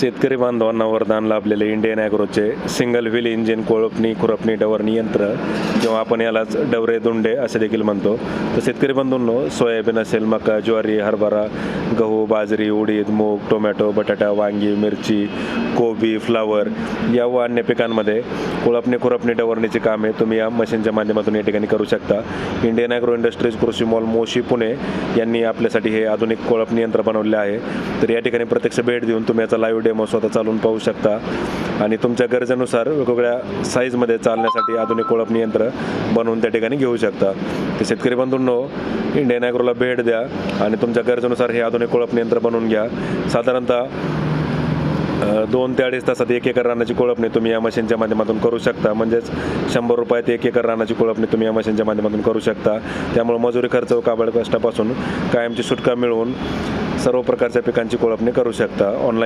शेतकरी बांधवांना वरदान लाभलेले इंडियन ॲग्रोचे सिंगल व्हील इंजिन कोळपणी खुरपणी डवरणी यंत्र किंवा आपण यालाच डवरे दुंडे असे देखील म्हणतो. तर शेतकरी बंधूंनो सोयाबीन असेल मका ज्वारी हरभरा गहू बाजरी उडीद मूग टोमॅटो बटाटा वांगी मिरची कोबी फ्लावर या व अन्य पिकांमध्ये कोळपणी खुरपणी डवरणीची कामे तुम्ही या मशीनच्या माध्यमातून या ठिकाणी करू शकता. इंडियन ॲग्रो इंडस्ट्रीज कृषी मॉल मोशी पुणे यांनी आपल्यासाठी हे आधुनिक कोळपणी यंत्र बनवले आहे. तर या ठिकाणी प्रत्यक्ष भेट देऊन तुम्ही याचा लाईव्ह डेमो स्वतः चालवून पाहू शकता. आणि तुमच्या गरजेनुसार वेगवेगळ्या साईजमध्ये चालण्यासाठी आधुनिक कोळपणी यंत्र बनवून त्या ठिकाणी घेऊ शकता. ते शेतकरी बंधूंनो इंडियन ॲग्रोला भेट द्या आणि तुमच्या गरजेनुसार हे आधुनिक कोळपणी यंत्र बनवून घ्या. साधारणतः दोन ते अडीच तासात एक एकर रानाची कोळपणी तुम्ही या मशीनच्या माध्यमातून करू शकता. म्हणजेच शंभर रुपयात एक एकर रानाची कोळपणी तुम्ही या मशीनच्या माध्यमातून करू शकता. त्यामुळे मजुरी खर्च व काबड कष्टापासून कायमची सुटका मिळवून सर्व प्रकारच्या पिकांची कोळपणी करू शकता. ऑनलाईन